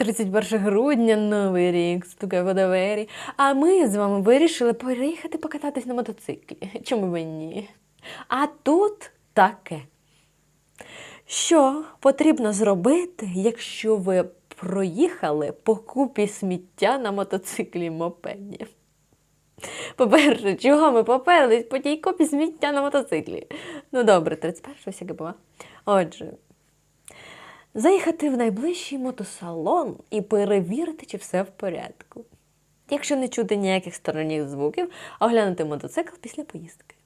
31 грудня, новий рік, стукає по двері. А ми з вами вирішили переїхати покататись на мотоциклі. Чому б ні? А тут таке. Що потрібно зробити, якщо ви проїхали по купі сміття на мотоциклі мопеді? По-перше, чого ми поперлись по тій купі сміття на мотоциклі? Ну добре, 31-го всяке бува. Отже, заїхати в найближчий мотосалон і перевірити, чи все в порядку. Якщо не чути ніяких сторонніх звуків, оглянути мотоцикл після поїздки.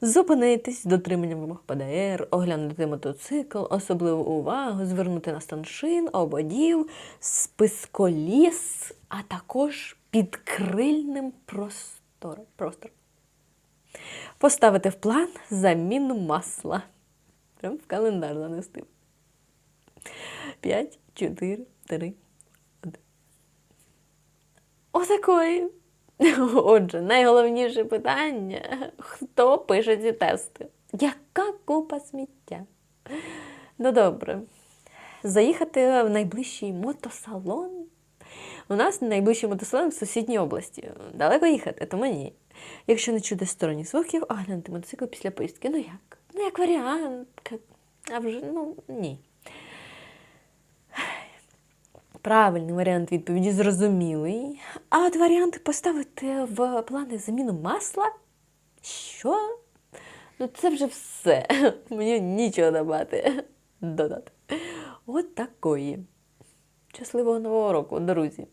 Зупинитись дотриманням вимог ПДР, оглянути мотоцикл, особливу увагу, звернути на стан шин, ободів, спис коліс, а також підкрильним простор. простор. Поставити в план заміну масла. Прям в календар занести. 5, 4, 3, 1. Отакої. Отже, найголовніше питання: хто пише ці тести? Яка купа сміття? Ну добре. Заїхати в найближчий мотосалон. У нас найближчий мотосалон в сусідній області. Далеко їхати, тому ні. Якщо не чути сторонніх звуків, оглянути мотоцикл після поїздки. Ну як? Ну, як варіант. А вже ну ні. Правильний варіант відповіді зрозумілий. А от варіант поставити в плани заміну масла? Що? Ну це вже все. Мені нічого давати. Додати. От такої. Щасливого нового року, друзі!